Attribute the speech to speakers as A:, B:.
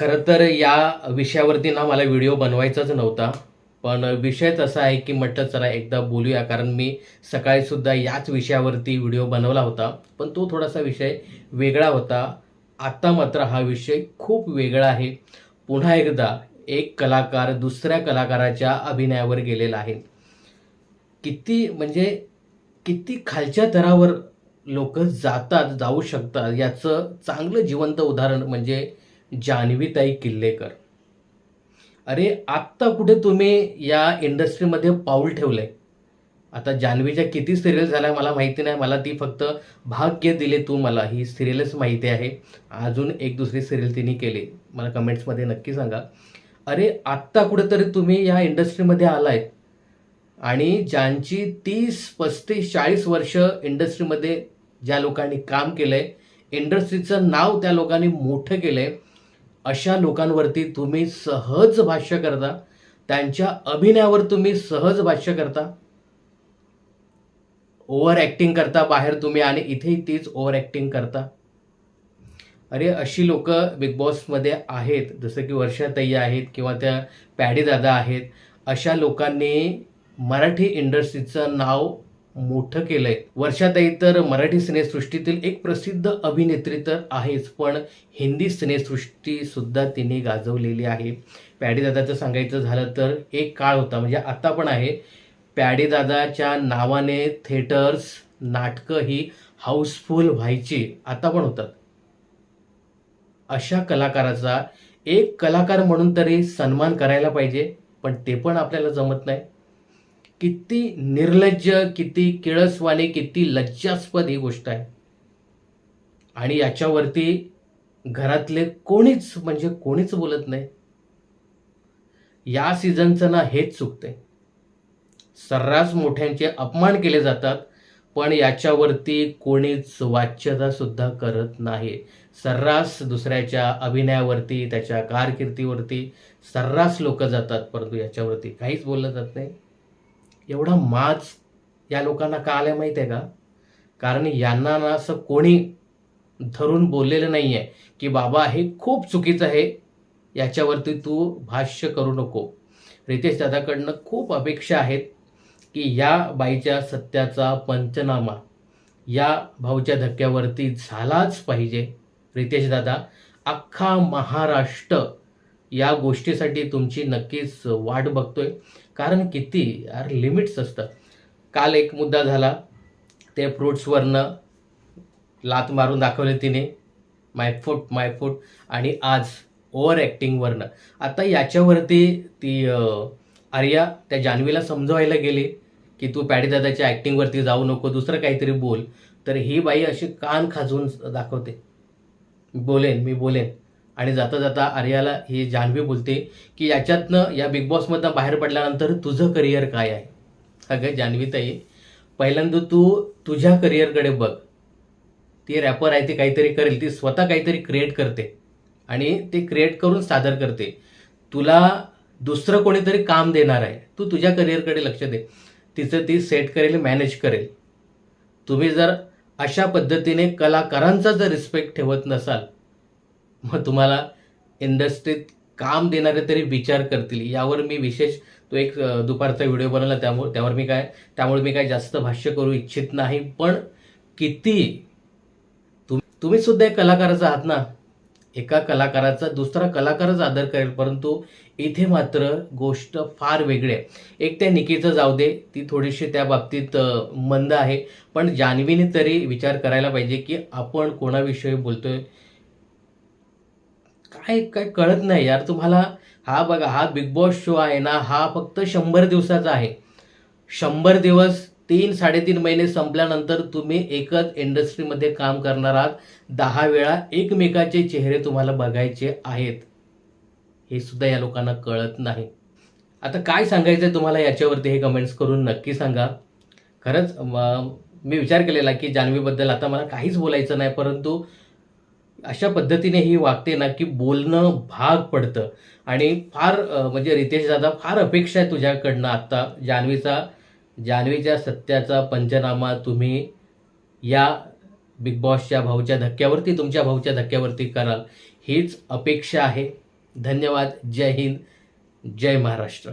A: खरं तर या विषयावरती ना मला व्हिडिओ बनवायचाच नव्हता. पण विषय तसा आहे की म्हटलं चला एकदा बोलूया. कारण मी सकाळीसुद्धा याच विषयावरती व्हिडिओ बनवला होता. पण तो थोडासा विषय वेगळा होता. आत्ता मात्र हा विषय खूप वेगळा आहे. पुन्हा एकदा एक कलाकार दुसऱ्या कलाकाराच्या अभिनयावर गेलेला आहे. किती म्हणजे किती खालच्या थरावर लोक जातात जाऊ शकतात याचं चांगलं जिवंत उदाहरण म्हणजे जान्हवीताई किल्लेकर. अरे आत्ता कुठे तुम्ही या इंडस्ट्रीमध्ये पाऊल ठेवलंय? आता जान्हवीच्या किती सिरियल झाल्या मला माहिती नाही. मला ती फक्त भाग्य दिले तू मला. ही सिरियलच माहिती आहे. अजून एक दुसरी सिरियल तिने केली. मला कमेंट्समध्ये नक्की सांगा. अरे आत्ता कुठेतरी तुम्ही या इंडस्ट्रीमध्ये आलाय. आणि ज्यांची तीस पस्तीस चाळीस वर्ष इंडस्ट्रीमध्ये ज्या लोकांनी काम केलंय इंडस्ट्रीचं नाव त्या लोकांनी मोठं केलंय अशा लोकांवरती तुम्ही सहज भाष्य करता त्यांच्या अभिनयावर तुम्ही सहज भाष्य करता. ओव्हर ॲक्टिंग करता बाहेर तुम्ही आणि इथेही तीच ओव्हर ॲक्टिंग करता. अरे अशी लोक बिग बॉसमध्ये आहेत जसं की वर्षाताई आहेत किंवा त्या पॅडी दादा आहेत अशा लोकांनी मराठी इंडस्ट्रीचं नाव मोठं केलंय. वर्षाताई तर मराठी सिनेसृष्टीतील एक प्रसिद्ध अभिनेत्री तर आहेच पण हिंदी सिनेसृष्टी सुद्धा तिने गाजवलेली आहे. पॅडीदादाचं सांगायचं झालं तर एक काळ होता म्हणजे आता पण आहे. पॅडीदादाच्या नावाने थिएटर्स नाटकं ही हाऊसफुल व्हायची आता पण होतात. अशा कलाकाराचा एक कलाकार म्हणून तरी सन्मान करायला पाहिजे पण ते पण आपल्याला जमत नाही. किती निर्लज्ज किती किळसवाणी किती लज्जास्पद ही गोष्ट आहे. आणि याच्यावरती घरातले कोणीच म्हणजे कोणीच बोलत नाही. या सीझनचं ना हेच चुकते सर्रास मोठ्यांचे अपमान केले जातात पण याच्यावरती कोणीच वाच्यता सुद्धा करत नाही. सर्रास दुसऱ्याच्या अभिनयावरती त्याच्या कारकिर्दीवरती सर्रास लोक जातात परंतु याच्यावरती काहीच बोललं जात नाही. एवढा माज या लोकांना का आलाय माहीत आहे का? कारण यांना ना असं कोणी धरून बोललेलं नाही आहे की बाबा हे खूप चुकीचं आहे याच्यावरती तू भाष्य करू नको. रितेश दादाकडनं खूप अपेक्षा आहेत की या बाईच्या सत्याचा पंचनामा या भाऊच्या धक्क्यावरती झालाच पाहिजे. रितेश दादा अख्खा महाराष्ट्र या गोष्टीसाठी तुमची नक्कीच वाट बघतोय. कारण किती यार लिमिट्स असतात. काल एक मुद्दा झाला ते फ्रुट्सवरनं लात मारून दाखवले तिने माय फूट माय फूट आणि आज ओव्हर ॲक्टिंगवरनं आता याच्यावरती ती आर्या त्या जान्हवीला समजवायला गेली की तू पॅडीदादाच्या ॲक्टिंगवरती जाऊ नको दुसरं काहीतरी बोल. तर ही बाई अशी कान खाजवून दाखवते. बोलेन मी बोलेन. आणि जाता जाता आर्याला ही जान्हवी बोलते की याच्यातनं या बिग बॉसमधनं बाहेर पडल्यानंतर तुझं करिअर काय आहे? अगं जान्हवीताई पहिल्यांदा तू तुझ्या करिअरकडे बघ. ती रॅपर आहे ती काहीतरी करेल ती स्वतः काहीतरी क्रिएट करते. आणि ते क्रिएट करून सादर करते. तुला दुसरं कोणीतरी काम देणार आहे तू तुझ्या करिअरकडे लक्ष दे. तिचं ती सेट करेल मॅनेज करेल. तुम्ही जर अशा पद्धतीने कलाकारांचा जर रिस्पेक्ट ठेवत नसाल मग तुम्हाला इंडस्ट्रीत काम देणारे तरी विचार करतील. यावर मी विशेष तो एक दुपारचा व्हिडिओ बनवला त्यामुळे त्यावर मी काय त्यामुळे मी काय जास्त भाष्य करू इच्छित नाही. पण किती तुम्ही सुद्धा एक कलाकाराचा आहात ना? एका कलाकाराचा दुसरा कलाकारच आदर करेल परंतु इथे मात्र गोष्ट फार वेगळी आहे. एक त्या निकीचं जाऊ दे ती थोडीशी त्या बाबतीत मंद आहे. पण जान्हवीने तरी विचार करायला पाहिजे की आपण कोणाविषयी बोलतोय काय काय कळत नाही यार. तुम्हाला हा बघा हा बिग बॉस शो आहे ना हा फक्त शंभर दिवसाचा आहे. शंभर दिवस तीन साडेतीन महिने संपल्यानंतर तुम्ही एकच इंडस्ट्रीमध्ये काम करणार आहात. दहा वेळा एकमेकाचे चेहरे तुम्हाला बघायचे आहेत. हे सुद्धा या लोकांना कळत नाही. आता काय सांगायचं आहे तुम्हाला याच्यावरती हे कमेंट्स करून नक्की सांगा. खरंच मी विचार केलेला की जान्हवीबद्दल आता मला काहीच बोलायचं नाही परंतु अशा पद्धतीने ही वागते ना की बोलणं भाग पडतं. आणि फार म्हणजे रितेश दादा फार अपेक्षा आहे तुझ्याकडनं आत्ता. जान्हवीचा जान्हवीच्या सत्याचा पंचनामा तुम्ही या बिग बॉसच्या भाऊच्या धक्क्यावरती तुमच्या भाऊच्या धक्क्यावरती कराल. हीच अपेक्षा आहे. धन्यवाद. जय हिंद. जय महाराष्ट्र.